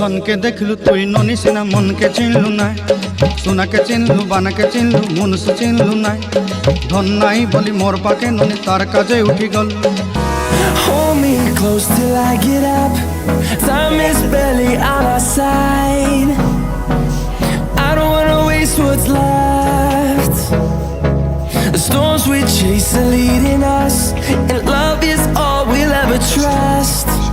থনকে দেখলু তুই ননি সিনা মনকে চিনলু নাই সোনাকে চিনলু বানাকে চিনলু মনুষ্য চিনলু নাই ধন নাই বলি মোর পাকে ননি তার কাজে উঠি গল Hold me close till I get up. Time is barely on our side. I don't wanna waste what's left. The storms we chase are leading us, and love is all we'll ever trust.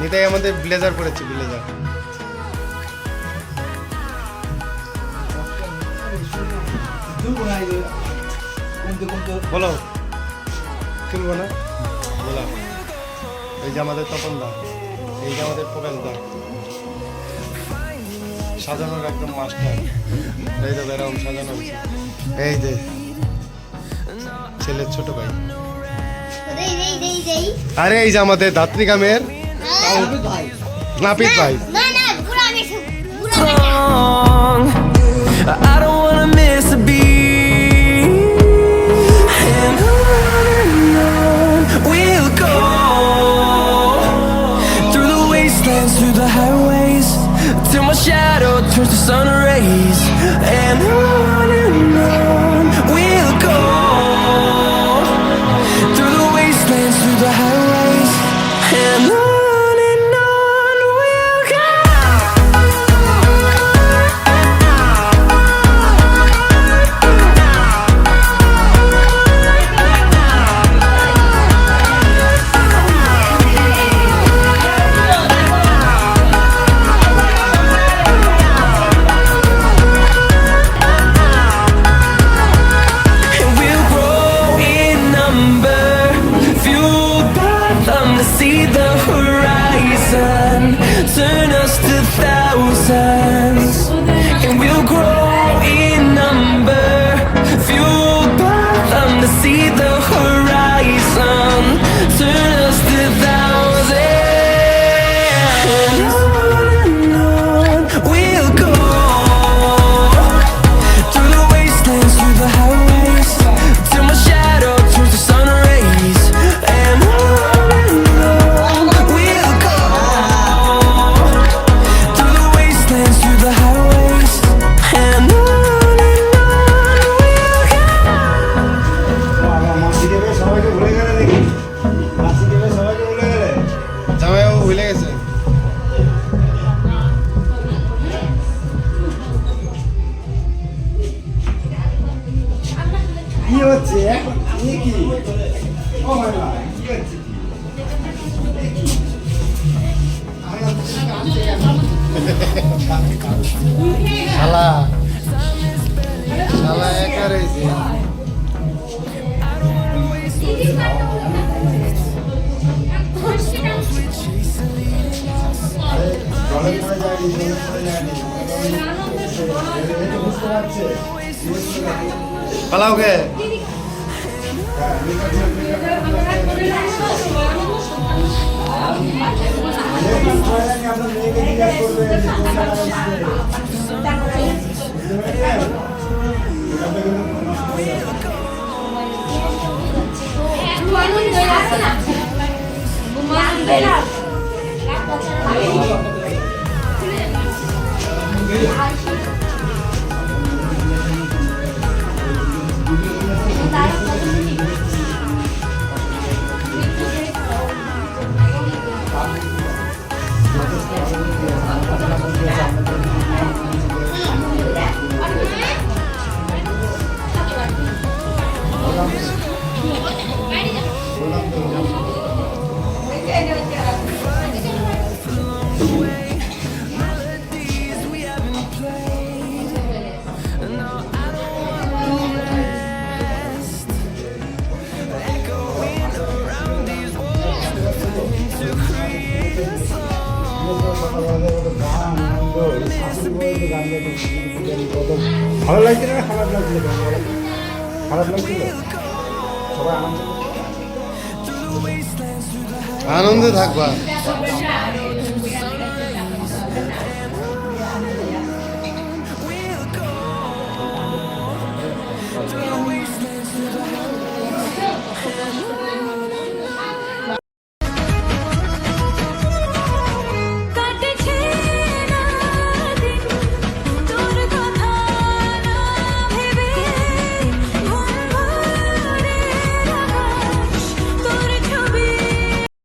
Nitai আমাদের blazer পড়েছে blazer. বলো। কিনবো না? বলো। এই যে আমাদের তপন দা এই যে আমাদের প্রকাশ দা। সাজানোর একদম মাস্টার। এই যে এরকম সাজানো হয়েছে। এই যে ছেলের ছোট ভাই। আরে এই যে আমাদের ধাত্রী গ্রামের নাপিত ভাই না না পুরো আমি পুরো wrong. I don't wanna miss a beat. And on and on we'll go through the wastelands, through the highways, till my shadow turns to sun rays. And on হচ্ছে এ কি? ও ভাই ভাই, কি হচ্ছে শালা শালা একা রয়েছে পালাও গে। আপনার মেয়েকে জিজ্ঞাসা করবেন ভালো লাগছে না খারাপ লাগছে আনন্দে থাকবা।